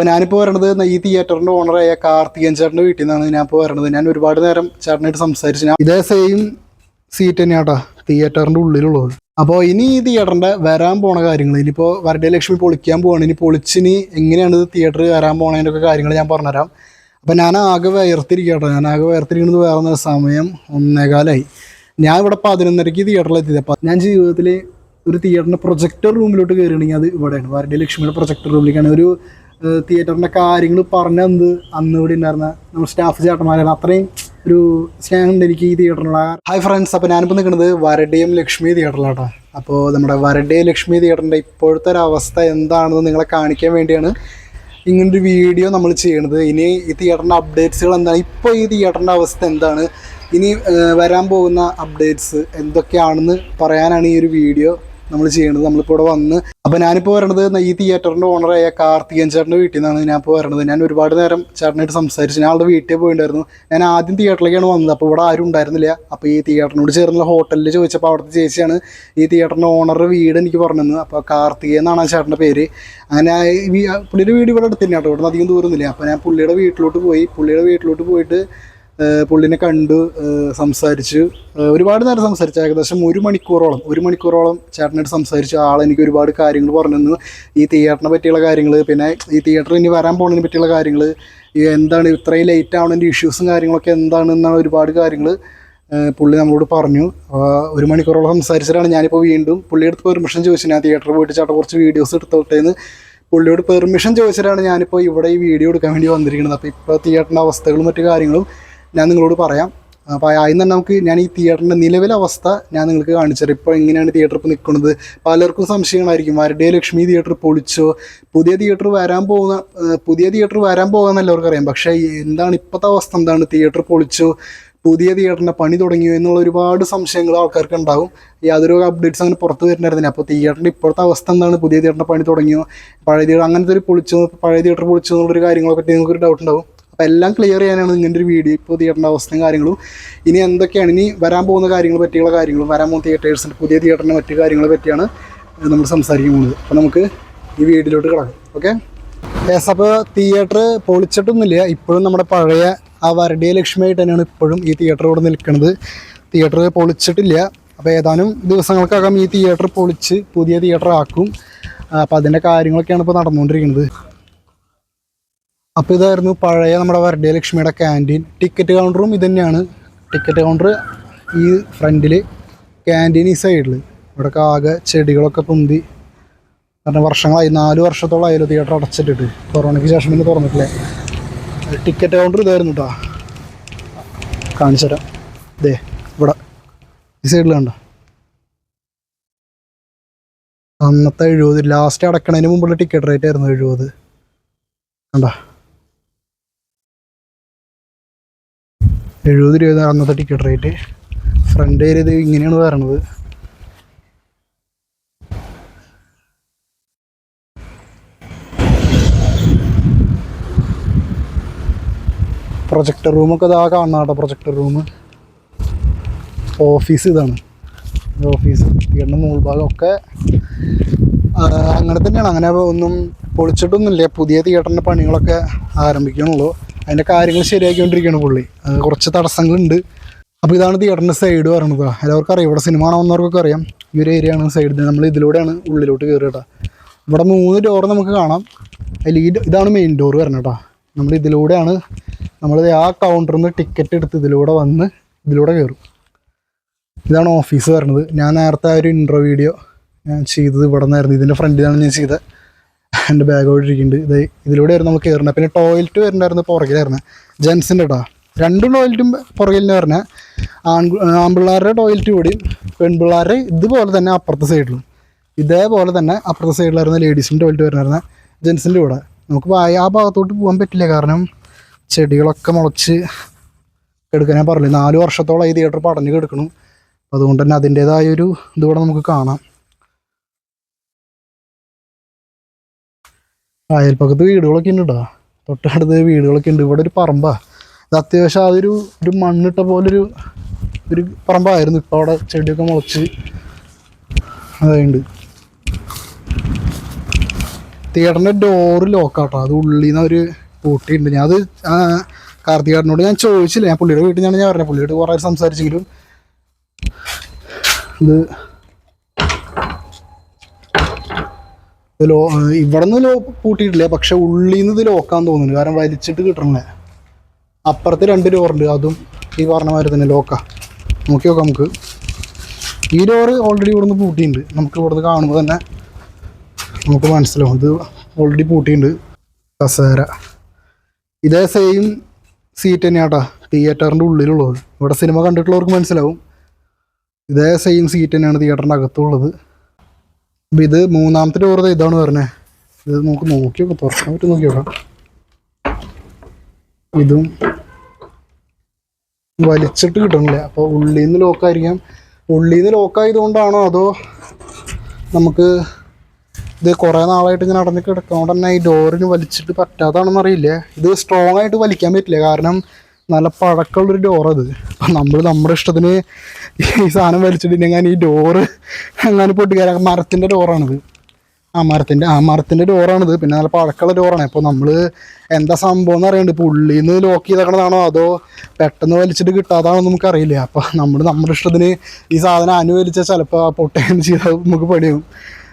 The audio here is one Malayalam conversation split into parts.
അപ്പോൾ ഞാനിപ്പോൾ വരണത് ഈ തിയേറ്ററിന്റെ ഓണറായ കാർത്തികൻ ചേട്ടന്റെ വീട്ടിൽ നിന്നാണ് ഞാൻ ഇപ്പോൾ വരണത് ഞാൻ ഒരുപാട് നേരം ചേട്ടനായിട്ട് സംസാരിച്ചു ഞാൻ ഇതേ സെയിം സീറ്റ് തന്നെയാണ് കേട്ടോ തിയേറ്ററിന്റെ ഉള്ളിലുള്ളത്. അപ്പോൾ ഇനി ഈ തിയേറ്ററിന്റെ വരാൻ പോണ കാര്യങ്ങൾ ഇനിയിപ്പോൾ വരടലക്ഷ്മി പൊളിക്കാൻ പോവാണ്. ഇനി പൊളിച്ചിനി എങ്ങനെയാണ് ഇത് തിയേറ്റർ വരാൻ പോണതിന്റെയൊക്കെ കാര്യങ്ങൾ ഞാൻ പറഞ്ഞുതരാം. അപ്പം ഞാൻ ആകെ വയർത്തിരിക്കട്ടോ കേട്ടോ ഞാൻ ആകെ വയർത്തിരിക്കുന്നത് വേറെ സമയം ഒന്നേകാലായി. ഞാൻ ഇവിടെ പതിനൊന്നരയ്ക്ക് തിയേറ്ററിലെത്തിയത് അപ്പം ഞാൻ ജീവിതത്തിൽ ഒരു തിയേറ്ററിന്റെ പ്രൊജക്ടർ റൂമിലോട്ട് കയറുകയാണെങ്കിൽ അത് ഇവിടെയാണ്. വരടെ ലക്ഷ്മിയുടെ പ്രൊജക്ടർ റൂമിലേക്കാണ് ഒരു തിയേറ്ററിന്റെ കാര്യങ്ങൾ പറഞ്ഞ എന്ത് അന്ന് ഇവിടെ ഉണ്ടായിരുന്ന നമ്മൾ സ്റ്റാഫ് ചേട്ടന്മാരാണ്. അത്രയും ഒരു സ്നേഹമുണ്ട് എനിക്ക് ഈ തിയേറ്ററിനുള്ള ഹായ് ഫ്രണ്ട്സ് അപ്പോൾ ഞാനിപ്പോൾ നിൽക്കുന്നത് വരഡേയും ലക്ഷ്മി തിയേറ്ററിലാട്ടോ അപ്പോൾ നമ്മുടെ വരഡേ ലക്ഷ്മി തിയേറ്ററിന്റെ ഇപ്പോഴത്തെ ഒരു അവസ്ഥ എന്താണെന്ന് നിങ്ങളെ കാണിക്കാൻ വേണ്ടിയാണ് ഇങ്ങനൊരു വീഡിയോ നമ്മൾ ചെയ്യണത്. ഇനി ഈ തിയേറ്ററിന്റെ അപ്ഡേറ്റ്സുകൾ എന്താണ്? ഇപ്പോൾ ഈ തിയേറ്ററിന്റെ അവസ്ഥ എന്താണ്? ഇനി വരാൻ പോകുന്ന അപ്ഡേറ്റ്സ് എന്തൊക്കെയാണെന്ന് പറയാനാണ് ഈ ഒരു വീഡിയോ നമ്മൾ ചെയ്യണത് നമ്മളിപ്പോൾ ഇവിടെ വന്ന്. അപ്പോൾ ഞാനിപ്പോൾ വരണത് ഈ തിയേറ്ററിന്റെ ഓണറായ കാർത്തികൻ ചേട്ടന്റെ വീട്ടിൽ നിന്നാണ് ഞാൻ ഇപ്പോൾ വരണത്. ഞാൻ ഒരുപാട് നേരം ചേട്ടനായിട്ട് സംസാരിച്ചു. ഞാൻ ആളുടെ വീട്ടിൽ പോയിട്ടുണ്ടായിരുന്നു ഞാൻ ആദ്യം തിയേറ്ററിലേക്കാണ് വന്നത്. അപ്പോൾ ഇവിടെ ആരും ഉണ്ടായിരുന്നില്ല. അപ്പോൾ ഈ തിയേറ്ററിനോട് ചേർന്നുള്ള ഹോട്ടലിൽ ചോദിച്ചപ്പോൾ അവിടുത്തെ ചേച്ചിയാണ് ഈ തിയേറ്ററിന്റെ ഓണറുടെ വീട് എനിക്ക് പറഞ്ഞു തന്നത് അപ്പോൾ കാർത്തികൻ എന്നാണ് ആ ചേട്ടന്റെ പേര്. അങ്ങനെ പുള്ളിയുടെ വീട് ഇവിടെ അടുത്ത് തന്നെയാണ് കേട്ടോ. ഇവിടെ അധികം ദൂരമൊന്നുമില്ല. അപ്പോൾ ഞാൻ പുള്ളിയുടെ വീട്ടിലോട്ട് പോയി. പുള്ളിയുടെ വീട്ടിലോട്ട് പോയിട്ട് പുള്ളിനെ കണ്ടു സംസാരിച്ച് ഒരുപാട് നേരം സംസാരിച്ചു. ഏകദേശം ഒരു മണിക്കൂറോളം ഒരു മണിക്കൂറോളം ചേട്ടനായിട്ട് സംസാരിച്ചു ആൾ എനിക്ക് ഒരുപാട് കാര്യങ്ങൾ പറഞ്ഞു ഈ തിയേറ്ററിനെ പറ്റിയുള്ള കാര്യങ്ങൾ പിന്നെ ഈ തിയേറ്ററിൽ ഇനി വരാൻ പോകുന്നതിനെ പറ്റിയുള്ള കാര്യങ്ങൾ എന്താണ് ഇത്രയും ലേറ്റ് ആവണതിന്റെ ഇഷ്യൂസും കാര്യങ്ങളൊക്കെ എന്താണെന്നാണ് ഒരുപാട് കാര്യങ്ങൾ പുള്ളി നമ്മളോട് പറഞ്ഞു. ഒരു മണിക്കൂറോളം സംസാരിച്ചിട്ടാണ് ഞാനിപ്പോൾ വീണ്ടും പുള്ളിയെടുത്ത് പെർമിഷൻ ചോദിച്ചു ഞാൻ തിയേറ്ററിൽ പോയിട്ട് ചേട്ടൻ കുറച്ച് വീഡിയോസ് എടുത്തോട്ടേന്ന് പുള്ളിയോട് പെർമിഷൻ ചോദിച്ചിട്ടാണ് ഞാനിപ്പോൾ ഇവിടെ ഈ വീഡിയോ എടുക്കാൻ വേണ്ടി വന്നിരിക്കുന്നത്. അപ്പോൾ ഇപ്പോൾ തിയേറ്ററിന്റെ അവസ്ഥകളും മറ്റു കാര്യങ്ങളും ഞാൻ നിങ്ങളോട് പറയാം. അപ്പോൾ ആദ്യം തന്നെ നമുക്ക് ഞാൻ ഈ തിയേറ്ററിന്റെ നിലവിലെ അവസ്ഥ ഞാൻ നിങ്ങൾക്ക് കാണിച്ചു തരാം. ഇപ്പോൾ എങ്ങനെയാണ് തിയേറ്റർ ഇപ്പോൾ നിൽക്കുന്നത്? പലർക്കും സംശയങ്ങളായിരിക്കും. വരടേ ലക്ഷ്മി തിയേറ്റർ പൊളിച്ചോ പുതിയ തിയേറ്റർ വരാൻ പോകുന്ന പുതിയ തിയേറ്റർ വരാൻ പോകുന്ന എല്ലാവർക്കും അറിയാം. പക്ഷേ എന്താണ് ഇപ്പോഴത്തെ അവസ്ഥ? എന്താണ് തിയേറ്റർ പൊളിച്ചോ പുതിയ തിയേറ്ററിന്റെ പണി തുടങ്ങിയോ എന്നുള്ള ഒരുപാട് സംശയങ്ങൾ ആൾക്കാർക്ക് ഉണ്ടാകും യാതൊരു അപ്ഡേറ്റ്സ് അങ്ങനെ പുറത്ത് വരുന്നുണ്ടായിരുന്നില്ല അപ്പോൾ തിയേറ്ററിന്റെ ഇപ്പോഴത്തെ അവസ്ഥ എന്താണ്? പുതിയ തിയേറ്ററിന്റെ പണി തുടങ്ങിയോ പഴയ തിയേറ്റർ അങ്ങനത്തെ ഒരു പൊളിച്ചോ പഴയ തിയേറ്റർ പൊളിച്ചോ എന്നുള്ളൊരു കാര്യങ്ങളെ പറ്റി നിങ്ങൾക്കൊരു ഡൗട്ട് ഉണ്ടാവും. അപ്പോൾ എല്ലാം ക്ലിയർ ചെയ്യാനാണ് ഇങ്ങനെ ഒരു വീഡിയോ ഇപ്പോൾ തിയേറ്ററിന്റെ അവസ്ഥയും കാര്യങ്ങളും. ഇനി എന്തൊക്കെയാണ്? ഇനി വരാൻ പോകുന്ന കാര്യങ്ങൾ പറ്റിയുള്ള കാര്യങ്ങളും വരാൻ പോകുന്ന തിയേറ്റേഴ്സിന്റെ പുതിയ തിയേറ്ററിന്റെ മറ്റു കാര്യങ്ങളെ പറ്റിയാണ് നമ്മൾ സംസാരിക്കാൻ പോകുന്നത്. അപ്പോൾ നമുക്ക് ഈ വീഡിയോയിലോട്ട് കിടക്കാം. ഓക്കെ യെസ് അപ്പോൾ തിയേറ്റർ പൊളിച്ചിട്ടൊന്നുമില്ല. ഇപ്പോഴും നമ്മുടെ പഴയ ആ വരടിയ ലക്ഷ്മിയായിട്ട് തന്നെയാണ് ഇപ്പോഴും ഈ തിയേറ്റർ ഇവിടെ നിൽക്കുന്നത്. തിയേറ്റർ പൊളിച്ചിട്ടില്ല. അപ്പോൾ ഏതാനും ദിവസങ്ങൾക്കകം ഈ തിയേറ്റർ പൊളിച്ച് പുതിയ തിയേറ്റർ ആക്കും. അപ്പോൾ അതിന്റെ കാര്യങ്ങളൊക്കെയാണ് ഇപ്പോൾ നടന്നുകൊണ്ടിരിക്കുന്നത്. അപ്പോൾ ഇതായിരുന്നു പഴയ നമ്മുടെ വരടിയ ലക്ഷ്മിയുടെ ക്യാന്റീൻ ടിക്കറ്റ് കൗണ്ടറും ഇത് തന്നെയാണ് ടിക്കറ്റ് കൗണ്ടർ ഈ ഫ്രണ്ടിൽ ക്യാന്റീൻ ഈ സൈഡിൽ ഇവിടെയൊക്കെ ആകെ ചെടികളൊക്കെ പൊന്തി. കാരണം വർഷങ്ങളായി നാല് വർഷത്തോളം ആയാലും തിയേറ്റർ അടച്ചിട്ടിട്ട്. കൊറോണയ്ക്ക് ശേഷം പിന്നെ തുറന്നിട്ടില്ലേ? ടിക്കറ്റ് കൗണ്ടർ ഇതായിരുന്നു കേട്ടോ കാണിച്ചു തരാം ഇതേ ഇവിടെ. ഈ സൈഡിൽ കണ്ട? അന്നത്തെ എഴുപത് ലാസ്റ്റ് അടക്കണതിന് മുമ്പുള്ള ടിക്കറ്റ് റേറ്റ് ആയിരുന്നു എഴുപത്. കണ്ടോ? എഴുപത് രൂപ അന്നത്തെ ടിക്കറ്റ് റേറ്റ് ഫ്രണ്ട് ഏരിയ ഇത് ഇങ്ങനെയാണ് വരണത്. പ്രൊജക്ടർ റൂമൊക്കെ ഇതാ കാണുന്ന കേട്ടോ പ്രൊജക്ടർ റൂം ഓഫീസ് ഇതാണ്. ഇത് ഓഫീസ് എണ്ണ മുകൾഭാഗമൊക്കെ ആ, അങ്ങനെ തന്നെയാണ്. അങ്ങനെ ഒന്നും പൊളിച്ചിട്ടൊന്നുമില്ല. പുതിയ തിയേറ്ററിന്റെ പണികളൊക്കെ ആരംഭിക്കണുള്ളൂ. അതിന്റെ കാര്യങ്ങൾ ശരിയാക്കിക്കൊണ്ടിരിക്കുകയാണ് പുള്ളി. കുറച്ച് തടസ്സങ്ങളുണ്ട്. അപ്പോൾ ഇതാണ് തിയേറ്ററിന്റെ സൈഡ് പറയണത് എല്ലാവർക്കും അറിയാം. ഇവിടെ സിനിമ കാണുന്നവർക്കൊക്കെ അറിയാം. ഈ ഒരു ഏരിയ ആണ് സൈഡ് നമ്മൾ ഇതിലൂടെയാണ് ഉള്ളിലോട്ട് കയറുക ഇവിടെ മൂന്ന് ഡോർ നമുക്ക് കാണാം. അതിൽ ഈ ഇതാണ് മെയിൻ ഡോർ വരണം കേട്ടോ. നമ്മൾ ഇതിലൂടെയാണ് നമ്മൾ ആ കൗണ്ടറിൽ നിന്ന് ടിക്കറ്റ് എടുത്ത് ഇതിലൂടെ വന്ന് ഇതിലൂടെ കയറും ഇതാണ് ഓഫീസ് വരണത് ഞാൻ നേരത്തെ ആ ഒരു ഇൻട്രോ വീഡിയോ ഞാൻ ചെയ്തത് ഇവിടെ നിന്നായിരുന്നു ഇതിന്റെ ഫ്രണ്ടിലാണ് ഞാൻ ചെയ്തത്. എന്റെ ബാഗ് ഇരിക്കുന്നുണ്ട്. ഇത് ഇതിലൂടെയായിരുന്നു നമ്മൾ കയറുന്നത്. പിന്നെ ടോയ്ലറ്റ് വരുന്നുണ്ടായിരുന്നു പുറകിലായിരുന്നു. ജെൻസിന്റെ കേട്ടോ രണ്ടും ടോയ്ലറ്റും പുറകിലിന് പറഞ്ഞാൽ ആൺ ആൺപിള്ളേരുടെ ടോയ്ലറ്റ് കൂടി പെൺപിള്ളേരുടെ ഇതുപോലെ തന്നെ അപ്പുറത്തെ സൈഡിലും ഇതേപോലെ തന്നെ അപ്പുറത്തെ സൈഡിലായിരുന്ന ലേഡീസിന്റെ ടോയ്ലറ്റ് വരുന്നായിരുന്ന ജെൻസിന്റെ കൂടെ. നമുക്ക് ആ ഭാഗത്തോട്ട് പോകാൻ പറ്റില്ല. കാരണം ചെടികളൊക്കെ മുളച്ച് എടുക്കാൻ ഞാൻ പറഞ്ഞില്ല? നാല് വർഷത്തോളം ഈ തിയേറ്റർ പടഞ്ഞ് കിടക്കണം. അതുകൊണ്ട് തന്നെ അതിന്റേതായൊരു ഇതുകൂടെ നമുക്ക് കാണാം. അയൽപ്പക്കത്ത് വീടുകളൊക്കെ ഉണ്ട് കേട്ടോ തൊട്ടടുത്ത് വീടുകളൊക്കെ ഉണ്ട്. ഇവിടെ ഒരു പറമ്പാ. ഇത് അത്യാവശ്യം അതൊരു ഒരു മണ്ണിട്ട പോലൊരു ഒരു പറമ്പായിരുന്നു. ഇപ്പോൾ അവിടെ ചെടിയൊക്കെ മുളച്ച് അതായത് തിയേറ്ററിന്റെ ഡോറ് ലോക്കാട്ടോ അത് ഉള്ളിൽ നിന്ന് ഒരു പൂട്ടിയിട്ടുണ്ട്. ഞാൻ അത് കാർത്തികേട്ടനോട് ഞാൻ ചോദിച്ചില്ല. ഞാൻ പുള്ളിയുടെ വീട്ടിൽ ഞാൻ പറഞ്ഞത്. പുള്ളിയോട് കുറേ സംസാരിച്ചെങ്കിലും ഇത് ഇത് ലോ ഇവിടെ നിന്ന് ലോ പൂട്ടിയിട്ടില്ല പക്ഷെ ഉള്ളിൽ നിന്ന് ഇത് ലോക്കാൻ തോന്നുന്നു. കാരണം വലിച്ചിട്ട് കിട്ടണേ അപ്പുറത്ത് രണ്ട് ഡോറുണ്ട് അതും ഈ പറഞ്ഞ മാതിരി തന്നെ ലോക്കാ. നോക്കി നോക്കാം നമുക്ക്. ഈ ഡോറ് ഓൾറെഡി ഇവിടുന്ന് പൂട്ടിയിട്ടുണ്ട്. നമുക്ക് ഇവിടുന്ന് കാണുമ്പോൾ തന്നെ നമുക്ക് മനസ്സിലാവും. ഇത് ഓൾറെഡി പൂട്ടിയിട്ടുണ്ട്. കസേര. ഇതേ സെയിം സീറ്റ് തന്നെയാട്ടാ തിയേറ്ററിന്റെ ഉള്ളിലുള്ളത്. ഇവിടെ സിനിമ കണ്ടിട്ടുള്ളവർക്ക് മനസ്സിലാവും. ഇതേ സെയിം സീറ്റ് തന്നെയാണ് തിയേറ്ററിന്റെ അകത്തുള്ളത്. അപ്പം ഇത് മൂന്നാമത്തെ ഡോർ ഇതാണ് പറഞ്ഞത് ഇത് നമുക്ക് നോക്കി നോക്കാം തുറക്കാൻ പറ്റും നോക്കി നോക്കാം. ഇതും വലിച്ചിട്ട് കിട്ടണില്ല. അപ്പോൾ ഉള്ളിൽ നിന്ന് ലോക്കായിരിക്കാം ഉള്ളിൽ നിന്ന് ലോക്കായതുകൊണ്ടാണോ അതോ നമുക്ക് ഇത് കുറേ നാളായിട്ട് ഇങ്ങനെ അടഞ്ഞ് കിടക്കുന്നതുകൊണ്ട് തന്നെ ഈ ഡോറിന് വലിച്ചിട്ട് പറ്റാതാണെന്ന് അറിയില്ല? ഇത് സ്ട്രോങ് ആയിട്ട് വലിക്കാൻ പറ്റില്ല. കാരണം നല്ല പഴക്കമുള്ളൊരു അത്. അപ്പം നമ്മൾ നമ്മുടെ ഇഷ്ടത്തിന് ഈ സാധനം വലിച്ചിട്ടുണ്ടെങ്കിൽ ഈ ഡോറ് അങ്ങനെ പൊട്ടിക്കാര മരത്തിന്റെ ഡോറാണിത് ആ മരത്തിന്റെ ആ മരത്തിന്റെ ഡോറാണിത് പിന്നെ നല്ല പഴക്കമുള്ള ഡോറാണ് അപ്പോൾ നമ്മൾ എന്താ സംഭവം എന്ന് അറിയണ്ട് ഇപ്പോൾ ഉള്ളിൽ നിന്ന് ലോക്ക് ചെയ്തേക്കണതാണോ അതോ പെട്ടെന്ന് വലിച്ചിട്ട് കിട്ടാതാണോ നമുക്ക് അറിയില്ല അപ്പോൾ നമ്മൾ നമ്മുടെ ഇഷ്ടത്തിന് ഈ സാധനം അനുവലിച്ചാൽ ചിലപ്പോൾ പൊട്ടേന്ന് ചെയ്താൽ നമുക്ക് പണിയും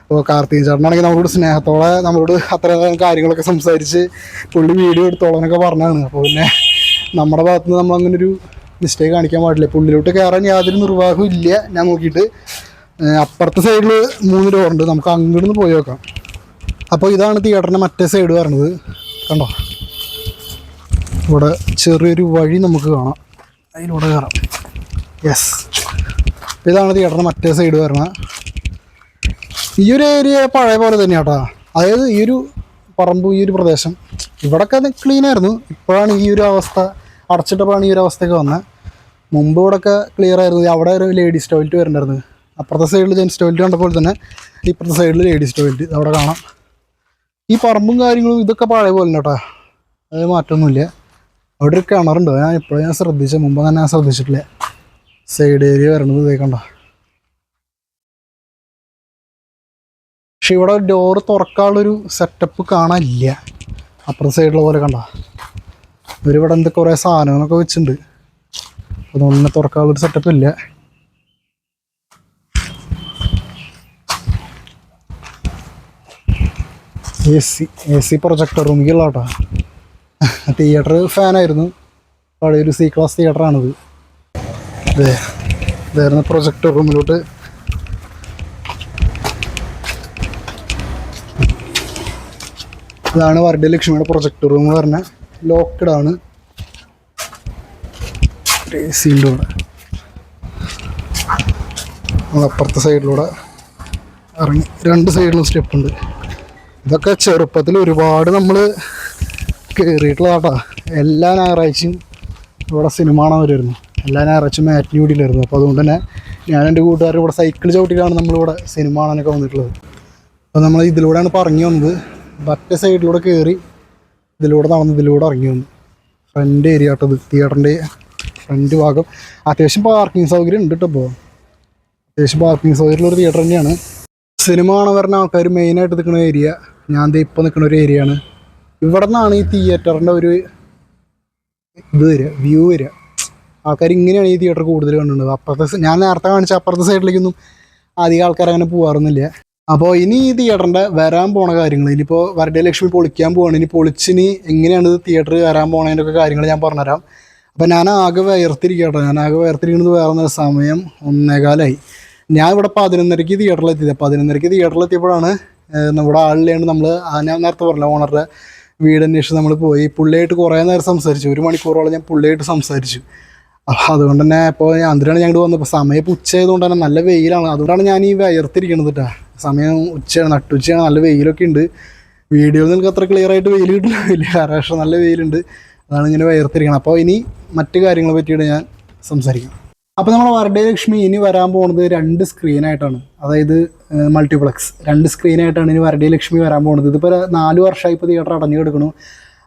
അപ്പോൾ കാർത്തിക ചേട്ടനാണെങ്കിൽ നമ്മളോട് സ്നേഹത്തോടെ നമ്മളോട് അത്ര കാര്യങ്ങളൊക്കെ സംസാരിച്ച് പുള്ളി വീഡിയോ എടുത്തോളാനൊക്കെ പറഞ്ഞാണ് അപ്പോൾ പിന്നെ നമ്മുടെ ഭാഗത്ത് നിന്ന് നമ്മൾ അങ്ങനെ ഒരു മിസ്റ്റേക്ക് കാണിക്കാൻ പാടില്ല. ഉള്ളിലോട്ട് കയറാൻ യാതൊരു നിർവാഹവും ഇല്ല. ഞാൻ നോക്കിയിട്ട് അപ്പുറത്തെ സൈഡിൽ മൂന്ന് ഡോറുണ്ട് നമുക്ക് അങ്ങോട്ട് പോയി നോക്കാം. അപ്പോൾ ഇതാണ് തിയേറ്ററിന്റെ മറ്റേ സൈഡ് പറഞ്ഞത് കണ്ടോ? ഇവിടെ ചെറിയൊരു വഴി നമുക്ക് കാണാം. അതിലൂടെ കയറാം യെസ് ഇതാണ് തിയേറ്ററിന്റെ മറ്റേ സൈഡ് വരണത് ഈ ഒരു ഏരിയ പഴയ പോലെ തന്നെയാട്ടോ. അതായത് ഈ ഒരു പറമ്പ് ഈ ഒരു പ്രദേശം. ഇവിടൊക്കെ ക്ലീൻ ആയിരുന്നു. ഇപ്പോഴാണ് ഈ ഒരു അവസ്ഥ അടച്ചിട്ടപ്പോഴാണ് ഈ ഒരു അവസ്ഥയൊക്കെ വന്നത് മുമ്പ് ഇവിടെയൊക്കെ ക്ലിയർ ആയിരുന്നു. അവിടെ ഒരു ലേഡീസ് ടോയ്ലറ്റ് വരുന്നുണ്ടായിരുന്നു അപ്പുറത്തെ സൈഡിൽ ജെൻസ് ടോയ്ലറ്റ് കണ്ടപ്പോൾ തന്നെ ഇപ്പുറത്തെ സൈഡിൽ ലേഡീസ് ടോയ്ലറ്റ് അവിടെ കാണാം. ഈ പറമ്പും കാര്യങ്ങളും ഇതൊക്കെ പഴയ പോലെ കേട്ടോ അത് മാറ്റമൊന്നുമില്ല അവിടെ ഒരു കിണറുണ്ട്. ഞാൻ ഇപ്പോഴും ഞാൻ ശ്രദ്ധിച്ച മുമ്പ് തന്നെ ഞാൻ ശ്രദ്ധിച്ചിട്ടില്ല. സൈഡ് ഏരിയ വരണത് ഇതേ കണ്ടോ? പക്ഷെ ഇവിടെ ഡോറ് തുറക്കാനുള്ളൊരു സെറ്റപ്പ് കാണാനില്ല. അപ്പുറത്തെ സൈഡിലുള്ള പോലെ കണ്ട. ഇവരിവിടെ എന്ത് കുറേ സാധനങ്ങളൊക്കെ വെച്ചിട്ടുണ്ട്. അതൊന്നും തുറക്കാനുള്ളൊരു സെറ്റപ്പ് ഇല്ല. A C A C projector റൂമിലുള്ള കേട്ടോ തിയേറ്റർ ഫാനായിരുന്നു പഴയൊരു സി ക്ലാസ് തിയേറ്ററാണിത് ഇതായിരുന്നു പ്രൊജക്ടർ റൂമിലോട്ട് ഇതാണ് വരടെ ലക്ഷ്മിയുടെ പ്രൊജക്ടർ റൂം എന്ന് പറഞ്ഞ ലോക്കഡ് ആണ്. അപ്പുറത്തെ സൈഡിലൂടെ ഇറങ്ങി. രണ്ട് സൈഡിലും സ്റ്റെപ്പ് ഉണ്ട്. ഇതൊക്കെ ചെറുപ്പത്തിൽ ഒരുപാട് നമ്മൾ കയറിയിട്ടുള്ളതാട്ടാ എല്ലാ ഞായറാഴ്ചയും ഇവിടെ സിനിമ കാണാൻ വരുമായിരുന്നു എല്ലാ ഞായറാഴ്ചയും മാറ്റിന് അപ്പോൾ അതുകൊണ്ട് തന്നെ ഞാൻ എന്റെ കൂട്ടുകാർ ഇവിടെ സൈക്കിൾ ചവിട്ടിയിട്ടാണ് നമ്മളിവിടെ സിനിമ കാണാനൊക്കെ വന്നിട്ടുള്ളത്. അപ്പോൾ നമ്മൾ ഇതിലൂടെയാണ് പറഞ്ഞു വന്നത്. മറ്റേ സൈഡിലൂടെ കയറി ഇതിലൂടെ നടന്ന് ഇതിലൂടെ ഇറങ്ങി വന്നു. ഫ്രണ്ട് ഏരിയ കേട്ടത് തിയേറ്ററിന്റെ ഫ്രണ്ട് ഭാഗം. അത്യാവശ്യം പാർക്കിംഗ് സൗകര്യം ഉണ്ട് കേട്ടോ ഇപ്പോൾ അത്യാവശ്യം പാർക്കിംഗ് സൗകര്യമുള്ള ഒരു തിയേറ്റർ തന്നെയാണ്. സിനിമ കാണാൻ വരുന്ന ആൾക്കാർ മെയിനായിട്ട് നിൽക്കുന്ന ഏരിയ ഞാൻ ദേ ഇപ്പോൾ നിൽക്കുന്ന ഒരു ഏരിയ ആണ്. ഇവിടെ നിന്നാണ് ഈ തിയേറ്ററിന്റെ ഒരു ഇത് വരിക വ്യൂ വരിക. ആൾക്കാർ ഇങ്ങനെയാണ് ഈ തിയേറ്റർ കൂടുതൽ കണ്ടിട്ടുള്ളത് അപ്പുറത്തെ ഞാൻ നേരത്തെ കാണിച്ച അപ്പുറത്തെ സൈഡിലേക്കൊന്നും അധികം ആൾക്കാർ അങ്ങനെ പോകാറൊന്നുമില്ല അപ്പോൾ ഇനി ഈ തിയേറ്ററിന്റെ വരാൻ പോണ കാര്യങ്ങൾ ഇനിയിപ്പോൾ വരടെ ലക്ഷ്മി പൊളിക്കാൻ പോവാണ്. ഇനി പൊളിച്ചിനി എങ്ങനെയാണ് തിയേറ്റർ വരാൻ പോണതിന്റെ ഒക്കെ കാര്യങ്ങൾ ഞാൻ പറഞ്ഞുതരാം. അപ്പോൾ ഞാൻ ആകെ വയർത്തിരിക്കട്ടോ ഞാൻ ആകെ വേർത്തിരിക്കുന്നത് വേറെ സമയം ഒന്നേകാലായി. ഞാൻ ഇവിടെ പതിനൊന്നരയ്ക്ക് തിയേറ്ററിൽ എത്തിയത്. പതിനൊന്നരയ്ക്ക് തിയേറ്ററിൽ എത്തിയപ്പോഴാണ് ഏഹ്, നമ്മുടെ ആളിലെയാണ് നമ്മൾ ഞാൻ നേരത്തെ പറഞ്ഞില്ല ഓണറുടെ വീട് അന്വേഷിച്ച് നമ്മൾ പോയി. പുള്ളിയായിട്ട് കുറേ നേരം സംസാരിച്ചു. ഒരു മണിക്കൂറോളം ഞാൻ പുള്ളിയായിട്ട് സംസാരിച്ചു. അപ്പോൾ അതുകൊണ്ട് തന്നെ ഇപ്പോൾ എന്തിനാണ് ഞങ്ങൾ വന്നത്. സമയം ഇപ്പോൾ സമയം ആയതുകൊണ്ട് തന്നെ നല്ല വെയിലാണ്. അതുകൊണ്ടാണ് ഞാൻ ഈ വയർത്തിരിക്കണത് കേട്ടോ സമയം ഉച്ചയാണ് നട്ടുച്ചയാണ് നല്ല വെയിലൊക്കെ ഉണ്ട്. വീഡിയോയിൽ നിങ്ങൾക്ക് അത്ര ക്ലിയർ ആയിട്ട് വെയിൽ കിട്ടുന്നില്ല പക്ഷേ നല്ല വെയിലുണ്ട്. അതാണ് ഇങ്ങനെ വയർത്തിരിക്കണം അപ്പോൾ ഇനി മറ്റു കാര്യങ്ങളെ പറ്റിയിട്ട് ഞാൻ സംസാരിക്കാം. അപ്പോൾ നമ്മൾ വരഡേ ലക്ഷ്മി ഇനി വരാൻ പോകുന്നത് രണ്ട് സ്ക്രീനായിട്ടാണ് അതായത് മൾട്ടിപ്ലക്സ് രണ്ട് സ്ക്രീനായിട്ടാണ് ഇനി വരഡേ ലക്ഷ്മി വരാൻ പോകുന്നത് ഇതിപ്പോൾ നാല് വർഷമായി ഇപ്പോൾ തിയേറ്റർ അടഞ്ഞു കിടക്കണു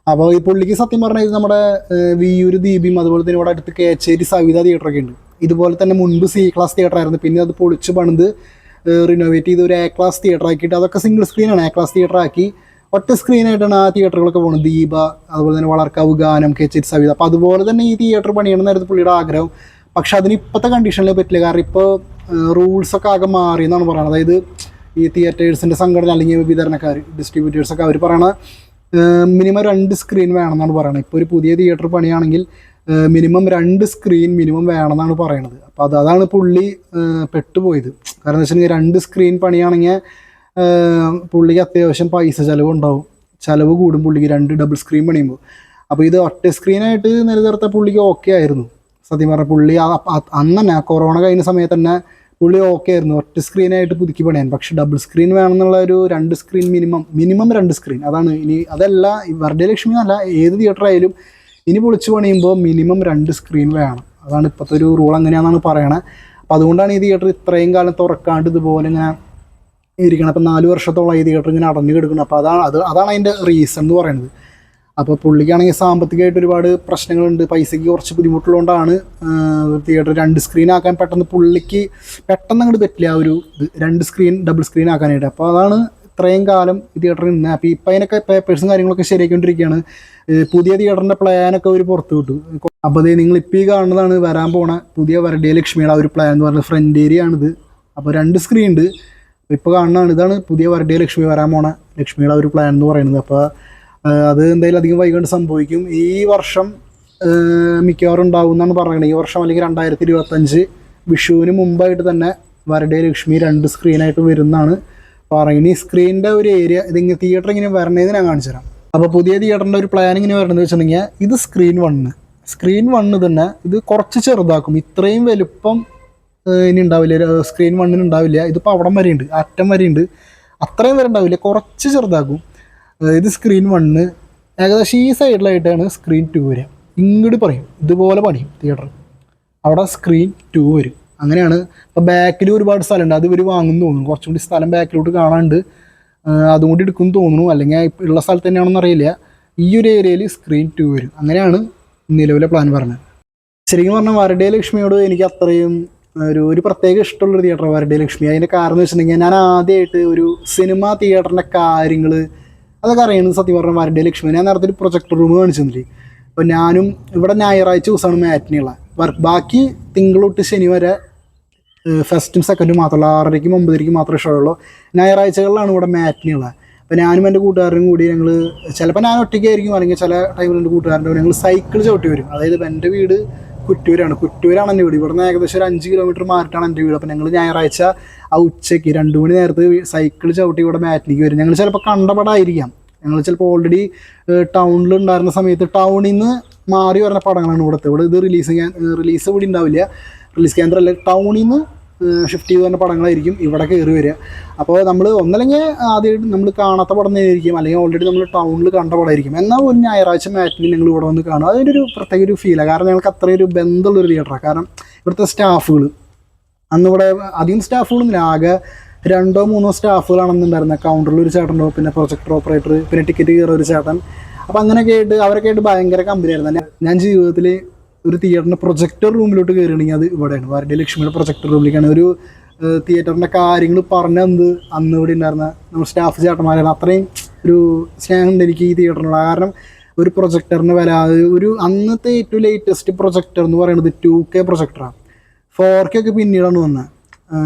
അപ്പോൾ ഈ പുള്ളിക്ക് സത്യം പറഞ്ഞാൽ ഇത് നമ്മുടെ ഏഹ്, വിയ്യൂർ ദീപിയും അതുപോലെ തന്നെ ഇവിടെ അടുത്ത് കേച്ചേരി സവിത തിയേറ്ററൊക്കെ ഉണ്ട്. ഇതുപോലെ തന്നെ മുൻപ് സി ക്ലാസ് തിയേറ്റർ ആയിരുന്നു. പിന്നെ അത് പൊളിച്ച് പണിത് റിനോവേറ്റ് ചെയ്ത് ഒരു എ ക്ലാസ് തിയേറ്റർ ആക്കിയിട്ട് അതൊക്കെ സിംഗിൾ സ്ക്രീനാണ് എ ക്ലാസ് തിയേറ്റർ ആക്കി ഒറ്റ സ്ക്രീനായിട്ടാണ് ആ തിയേറ്ററുകളൊക്കെ പോകുന്നത് ദീപ അതുപോലെ തന്നെ വളർക്കാവ് ഗാനം കെ ചിറ്റ് സവിത. അപ്പോൾ അതുപോലെ തന്നെ ഈ തിയേറ്റർ പണിയണമെന്നായിരുന്നു പുള്ളിയുടെ ആഗ്രഹം. പക്ഷെ അതിന് ഇപ്പോഴത്തെ കണ്ടീഷനിൽ പറ്റില്ല. കാരണം ഇപ്പോൾ റൂൾസൊക്കെ ആകെ മാറി എന്നാണ് പറയുന്നത് അതായത് ഈ തിയേറ്റേഴ്സിന്റെ സംഘടന അല്ലെങ്കിൽ വിതരണക്കാർ ഡിസ്ട്രിബ്യൂട്ടേഴ്സൊക്കെ അവർ പറയണ മിനിമം രണ്ട് സ്ക്രീൻ വേണം എന്നാണ് പറയുന്നത് ഇപ്പോൾ ഒരു പുതിയ തിയേറ്റർ പണിയാണെങ്കിൽ മിനിമം രണ്ട് സ്ക്രീൻ മിനിമം വേണമെന്നാണ് പറയണത്. അപ്പോൾ അത് അതാണ് പുള്ളി പെട്ടുപോയത്. കാരണം എന്താ വെച്ചിട്ടുണ്ടെങ്കിൽ രണ്ട് സ്ക്രീൻ പണിയാണെങ്കിൽ പുള്ളിക്ക് അത്യാവശ്യം പൈസ ചിലവ് ഉണ്ടാവും ചിലവ് കൂടും പുള്ളിക്ക് രണ്ട് ഡബിൾ സ്ക്രീൻ പണിയുമ്പോൾ അപ്പോൾ ഇത് ഒറ്റ സ്ക്രീനായിട്ട് നിലനിർത്ത പുള്ളിക്ക് ഓക്കെ ആയിരുന്നു. സത്യം പറഞ്ഞാൽ പുള്ളി അന്ന് തന്നെ കൊറോണ കഴിഞ്ഞ സമയത്ത് തന്നെ പുള്ളി ഓക്കെ ആയിരുന്നു. ഒറ്റ സ്ക്രീനായിട്ട് പുതുക്കി പണിയാൻ. പക്ഷെ ഡബിൾ സ്ക്രീൻ വേണമെന്നുള്ള ഒരു രണ്ട് സ്ക്രീൻ മിനിമം മിനിമം രണ്ട് സ്ക്രീൻ അതാണ് ഇനി അതല്ല വെറുതെ ലക്ഷ്മി എന്നല്ല ഏത് തിയേറ്റർ ആയാലും ഇനി പൊളിച്ച് പണിയുമ്പോൾ മിനിമം രണ്ട് സ്ക്രീൻ വേണം. അതാണ് ഇപ്പോഴത്തെ ഒരു റൂൾ അങ്ങനെയാണെന്നാണ് പറയണത് അപ്പോൾ അതുകൊണ്ടാണ് ഈ തിയേറ്റർ ഇത്രയും കാലം തുറക്കാണ്ട് ഇതുപോലെ ഇങ്ങനെ ഇരിക്കണം. അപ്പം നാല് വർഷത്തോളം ഈ തിയേറ്റർ ഇങ്ങനെ അടഞ്ഞു കിടക്കണം. അപ്പോൾ അതാണ് അത് അതാണ് അതിന്റെ റീസൺ എന്ന് പറയുന്നത് അപ്പോൾ പുള്ളിക്കാണെങ്കിൽ സാമ്പത്തികമായിട്ട് ഒരുപാട് പ്രശ്നങ്ങളുണ്ട്. പൈസയ്ക്ക് കുറച്ച് ബുദ്ധിമുട്ടുള്ളതുകൊണ്ടാണ് തിയേറ്റർ രണ്ട് സ്ക്രീൻ ആക്കാൻ പെട്ടെന്ന് പുള്ളിക്ക് പെട്ടെന്ന് അങ്ങോട്ട് പറ്റില്ല ആ ഒരു രണ്ട് സ്ക്രീൻ ഡബിൾ സ്ക്രീൻ ആക്കാനായിട്ട്. അപ്പോൾ അതാണ് ഇത്രയും കാലം തിയേറ്ററിൽ നിന്ന്. അപ്പോൾ ഇപ്പം അതിനൊക്കെ പേപ്പേഴ്സും കാര്യങ്ങളൊക്കെ ശരിയാക്കിക്കൊണ്ടിരിക്കുകയാണ് പുതിയ തിയേറ്ററിന്റെ പ്ലാനൊക്കെ അവർ പുറത്തു വിട്ടു. അപ്പോൾ അതേ നിങ്ങൾ ഇപ്പോൾ ഈ കാണുന്നതാണ് വരാൻ പോണ പുതിയ വരടിയ ലക്ഷ്മിയുടെ ആ ഒരു പ്ലാൻ എന്ന് പറഞ്ഞത് ഫ്രണ്ട് ഏരിയ ആണിത്. അപ്പോൾ രണ്ട് സ്ക്രീൻ ഉണ്ട്. ഇപ്പോൾ കാണുന്നതാണ് ഇതാണ് പുതിയ വരടിയ ലക്ഷ്മി വരാൻ പോണ ലക്ഷ്മിയുടെ ഒരു പ്ലാൻ എന്ന് പറയുന്നത്. അപ്പോൾ അത് എന്തായാലും അധികം വൈകാണ്ട് സംഭവിക്കും. ഈ വർഷം മിക്കവാറും ഉണ്ടാവും എന്നാണ് പറയുന്നത് ഈ വർഷം അല്ലെങ്കിൽ രണ്ടായിരത്തി ഇരുപത്തഞ്ച് വിഷുവിന് മുമ്പായിട്ട് തന്നെ വരടേ ലക്ഷ്മി രണ്ട് സ്ക്രീനായിട്ട് വരുന്നതാണ്. പറയുന്നത് ഇനി സ്ക്രീനിന്റെ ഒരു ഏരിയ ഇതിങ്ങനെ തിയേറ്റർ ഇങ്ങനെ വരണേന്ന് ഞാൻ കാണിച്ചു തരാം അപ്പോൾ പുതിയ തിയേറ്ററിന്റെ ഒരു പ്ലാൻ ഇങ്ങനെ വരണമെന്ന് വെച്ചിട്ടുണ്ടെങ്കിൽ ഇത് സ്ക്രീൻ വണ്ണ് സ്ക്രീൻ വണ്ണ് തന്നെ ഇത് കുറച്ച് ചെറുതാക്കും. ഇത്രയും വലുപ്പം ഇനി ഉണ്ടാവില്ല. സ്ക്രീൻ വണ്ണിന് ഉണ്ടാവില്ല. ഇതിപ്പോൾ അവിടം വരെ ഉണ്ട് അറ്റം വരെ ഉണ്ട് അത്രയും വരെ ഉണ്ടാവില്ല. കുറച്ച് ചെറുതാക്കും. ഇത് സ്ക്രീൻ വണ്ണ് ഏകദേശം ഈ സൈഡിലായിട്ടാണ് സ്ക്രീൻ ടു വരിക. ഇങ്ങോട്ട് പറയും. ഇതുപോലെ പണിയും തിയേറ്റർ അവിടെ സ്ക്രീൻ ടു വരും. അങ്ങനെയാണ്. ഇപ്പോൾ ബാക്കിൽ ഒരുപാട് സ്ഥലമുണ്ട് അത് ഇവർ വാങ്ങുന്നു തോന്നുന്നു. കുറച്ചും കൂടി സ്ഥലം ബാക്കിലോട്ട് കാണാണ്ട് അതും കൂടി എടുക്കും തോന്നുന്നു. അല്ലെങ്കിൽ ഉള്ള സ്ഥലത്ത് തന്നെയാണെന്ന് അറിയില്ല. ഈ ഒരു ഏരിയയിൽ സ്ക്രീൻ ടു വരും. അങ്ങനെയാണ് നിലവിലെ പ്ലാൻ പറഞ്ഞത്. ശരിക്കും പറഞ്ഞാൽ വരഡേ ലക്ഷ്മിയോട് എനിക്ക് അത്രയും ഒരു ഒരു പ്രത്യേക ഇഷ്ടമുള്ളൊരു തിയേറ്റർ വരഡേ ലക്ഷ്മി. അതിന്റെ കാരണം എന്ന് വെച്ചിട്ടുണ്ടെങ്കിൽ ഞാൻ ആദ്യമായിട്ട് ഒരു സിനിമ തിയേറ്ററിന്റെ കാര്യങ്ങൾ അതൊക്കെ അറിയണത് സത്യം പറഞ്ഞ വരഡേ ലക്ഷ്മി ഞാൻ നേരത്തെ ഒരു പ്രൊജക്ടർ റൂം കാണിച്ചിരുന്നില്ലേ അപ്പോൾ ഞാനും ഇവിടെ ഞായറാഴ്ച ദിവസമാണ് മാറ്റിനുള്ള വർക്ക് ബാക്കി തിങ്കൾ തൊട്ട് ശനി വരെ ഫസ്റ്റും സെക്കൻഡും മാത്രമല്ല ആറരയ്ക്കും ഒമ്പതരയ്ക്കും മാത്രമേ ഷോ ഉള്ളൂ. ഞായറാഴ്ചകളിലാണ് ഇവിടെ മാറ്റിനി ഉള്ളത് അപ്പോൾ ഞാനും എന്റെ കൂട്ടുകാരനും കൂടി ഞങ്ങൾ ചിലപ്പോൾ ഞാൻ ഒറ്റയ്ക്കായിരിക്കും അല്ലെങ്കിൽ ചില ടൈമിൽ എന്റെ കൂട്ടുകാരന്റെ ഞങ്ങൾ സൈക്കിൾ ചവിട്ടി വരും. അതായത് ഇപ്പം എന്റെ വീട് കുറ്റൂരാണ്. കുറ്റൂരാണ് എന്റെ വീട്. ഇവിടുന്ന് ഏകദേശം ഒരു അഞ്ച് കിലോമീറ്റർ മാറിയിട്ടാണ് എന്റെ വീട്. അപ്പോൾ ഞങ്ങൾ ഞായറാഴ്ച ആ ഉച്ചയ്ക്ക് രണ്ട് മണി നേരത്ത് സൈക്കിൾ ചവിട്ടി ഇവിടെ മാറ്റിലേക്ക് വരും. ഞങ്ങൾ ചിലപ്പോൾ കണ്ടപടായിരിക്കാം. ഞങ്ങൾ ചിലപ്പോൾ ഓൾറെഡി ടൗണിൽ ഉണ്ടായിരുന്ന സമയത്ത് ടൗണിൽ നിന്ന് മാറി വരുന്ന പടങ്ങളാണ് ഇവിടുത്തെ. ഇവിടെ ഇത് റിലീസ് റിലീസ് ഇവിടെ ഉണ്ടാവില്ല. റിലീസ് കേന്ദ്രമല്ല ടൗണിൽ നിന്ന് ഷിഫ്റ്റ് ചെയ്ത് വരുന്ന പടങ്ങളായിരിക്കും ഇവിടെ കയറി വരിക. അപ്പോൾ നമ്മൾ ഒന്നല്ലെങ്കിൽ ആദ്യം നമ്മൾ കാണാത്ത പടം തന്നെയായിരിക്കും. അല്ലെങ്കിൽ ഓൾറെഡി നമ്മൾ ടൗണിൽ കണ്ട പടമായിരിക്കും. എന്നാൽ ഒരു ഞായറാഴ്ച മാറ്റിന് ഞങ്ങൾ ഇവിടെ വന്ന് കാണും. അതിന്റെ ഒരു പ്രത്യേക ഒരു ഫീലാണ് കാരണം ഞങ്ങൾക്ക് അത്രയും ഒരു ബന്ധമുള്ളൊരു തിയേറ്ററാണ് കാരണം ഇവിടുത്തെ സ്റ്റാഫുകൾ അന്ന് ഇവിടെ അധികം സ്റ്റാഫുകളൊന്നുമില്ല. ആകെ രണ്ടോ മൂന്നോ സ്റ്റാഫുകളാണെന്നുണ്ടായിരുന്നത് കൗണ്ടറിൽ ഒരു ചേട്ടനുണ്ടോ പിന്നെ പ്രൊജക്ടർ ഓപ്പറേറ്റർ പിന്നെ ടിക്കറ്റ് കയറിയ ഒരു ചേട്ടൻ. അപ്പോൾ അങ്ങനെയൊക്കെ ആയിട്ട് അവരൊക്കെ ആയിട്ട് ഭയങ്കര കമ്പനി ആയിരുന്നു ഞാൻ- ഞാൻ ജീവിതത്തിൽ ഒരു തിയേറ്ററിന്റെ പ്രൊജക്ടർ റൂമിലോട്ട് കയറുകയാണെങ്കിൽ അത് ഇവിടെയാണ്. വാരണ്ടി ലക്ഷ്മിയുടെ പ്രൊജക്ടർ റൂമിലേക്കാണ് ഒരു തിയേറ്ററിന്റെ കാര്യങ്ങൾ പറഞ്ഞത് അന്ന് ഇവിടെ ഉണ്ടായിരുന്ന നമ്മുടെ സ്റ്റാഫ് ചേട്ടന്മാരാണ്. അത്രയും ഒരു സ്നേഹമുണ്ട് എനിക്ക് ഈ തിയേറ്ററിനുള്ള കാരണം ഒരു പ്രൊജക്ടറിന് വില ഒരു അന്നത്തെ ഏറ്റവും ലേറ്റസ്റ്റ് പ്രൊജക്ടർ എന്ന് പറയുന്നത് ടു കെ പ്രൊജക്ടറാണ് ഫോർ കെ ഒക്കെ പിന്നീടാണ് വന്നത്.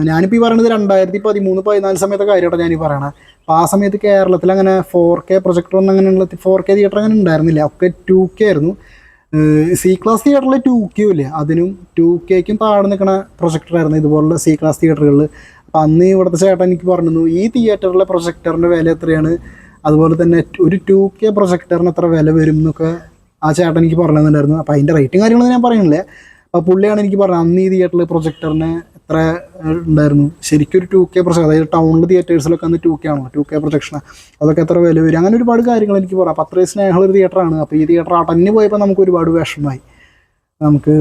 ഞാനിപ്പോൾ ഈ പറയുന്നത് രണ്ടായിരത്തി പതിമൂന്ന് പതിനാല് സമയത്തെ കാര്യമായിട്ടാണ് ഞാനീ പറയണത് അപ്പോൾ ആ സമയത്ത് കേരളത്തിൽ അങ്ങനെ ഫോർ കെ പ്രൊജക്ടർ ഒന്നും അങ്ങനെയുള്ള ഫോർ കെ തിയേറ്റർ അങ്ങനെ ഉണ്ടായിരുന്നില്ല. ഒക്കെ ടു കെ ആയിരുന്നു. സി ക്ലാസ് തിയേറ്ററിൽ ടു ക്യൂ ഇല്ലേ? അതിനും ടു കെക്കും താഴെ നിൽക്കുന്ന പ്രൊജക്ടറായിരുന്നു ഇതുപോലുള്ള സി ക്ലാസ് തിയേറ്ററുകളിൽ അപ്പം അന്ന് ഇവിടുത്തെ ചേട്ടൻ എനിക്ക് പറഞ്ഞു ഈ തിയേറ്ററിലെ പ്രൊജക്ടറിന്റെ വില എത്രയാണ്? അതുപോലെ തന്നെ ഒരു ടു കെ പ്രൊജക്ടറിന് എത്ര വില വരും? എന്നൊക്കെ ആ ചേട്ടൻ എനിക്ക് പറഞ്ഞു തന്നിട്ടുണ്ടായിരുന്നു അപ്പോൾ അതിന്റെ റേറ്റും കാര്യങ്ങളൊന്നും ഞാൻ പറയുന്നില്ല. അപ്പോൾ പുള്ളിയാണ് എനിക്ക് പറഞ്ഞത് അന്ന് ഈ തിയേറ്ററിൽ പ്രൊജക്ടറിന് എത്ര ഉണ്ടായിരുന്നു. ശരിക്കും ഒരു ടു കെ പ്രൊജക്ട് അതായത് ടൗണിൽ തിയേറ്റേഴ്സിലൊക്കെ അന്ന് ടു കെ ആണോ ടു കെ പ്രൊജക്ഷൻ അതൊക്കെ എത്ര വില വരും. അങ്ങനെ ഒരുപാട് കാര്യങ്ങൾ എനിക്ക് പറയാം. അപ്പോൾ അത്രയും സ്നേഹമുള്ള ഒരു തിയേറ്ററാണ് അപ്പോൾ ഈ തിയേറ്റർ അടഞ്ഞു പോയപ്പോൾ നമുക്ക് ഒരുപാട് വിഷമമായി. നമുക്ക്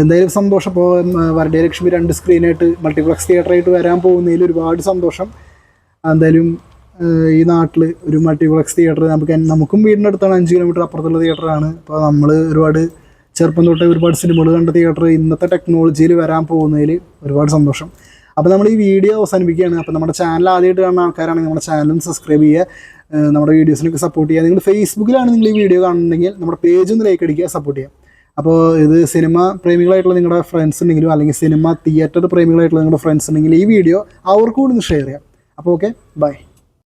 എന്തായാലും സന്തോഷം. ഇപ്പോൾ വരടേ ലക്ഷ്മി രണ്ട് സ്ക്രീനായിട്ട് മൾട്ടിപ്ലക്സ് തിയേറ്ററായിട്ട് വരാൻ പോകുന്നതിൽ ഒരുപാട് സന്തോഷം. എന്തായാലും ഈ നാട്ടിൽ ഒരു മൾട്ടിപ്ലക്സ് തിയേറ്റർ നമുക്ക് നമുക്കും വീടിന്റെ അടുത്താണ് അഞ്ച് കിലോമീറ്റർ അപ്പുറത്തുള്ള തിയേറ്ററാണ് അപ്പോൾ നമ്മൾ ഒരുപാട് ചെറുപ്പം തൊട്ടേ ഒരുപാട് സിനിമകൾ കണ്ട തിയേറ്റർ ഇന്നത്തെ ടെക്നോളജിയിൽ വരാൻ പോകുന്നതിൽ ഒരുപാട് സന്തോഷം. അപ്പോൾ നമ്മൾ ഈ വീഡിയോ അവസാനിപ്പിക്കുകയാണ്. അപ്പോൾ നമ്മുടെ ചാനൽ ആദ്യമായിട്ട് കാണുന്ന ആൾക്കാരാണെങ്കിൽ നമ്മുടെ ചാനലും സബ്സ്ക്രൈബ് ചെയ്യുക. നമ്മുടെ വീഡിയോസിനൊക്കെ സപ്പോർട്ട് ചെയ്യുക. നിങ്ങൾ ഫേസ്ബുക്കിലാണ് നിങ്ങൾ ഈ വീഡിയോ കാണുന്നുണ്ടെങ്കിൽ നമ്മുടെ പേജ് ഒന്ന് ലൈക്ക് അടിക്കുക സപ്പോർട്ട് ചെയ്യുക. അപ്പോൾ ഇത് സിനിമ പ്രേമികളായിട്ടുള്ള നിങ്ങളുടെ ഫ്രണ്ട്സ് ഉണ്ടെങ്കിലും അല്ലെങ്കിൽ സിനിമ തിയേറ്റർ പ്രേമികളായിട്ടുള്ള നിങ്ങളുടെ ഫ്രണ്ട്സ് ഉണ്ടെങ്കിൽ ഈ വീഡിയോ അവർക്ക് കൂടി ഒന്ന് ഷെയർ ചെയ്യാം അപ്പോൾ ഓക്കെ ബൈ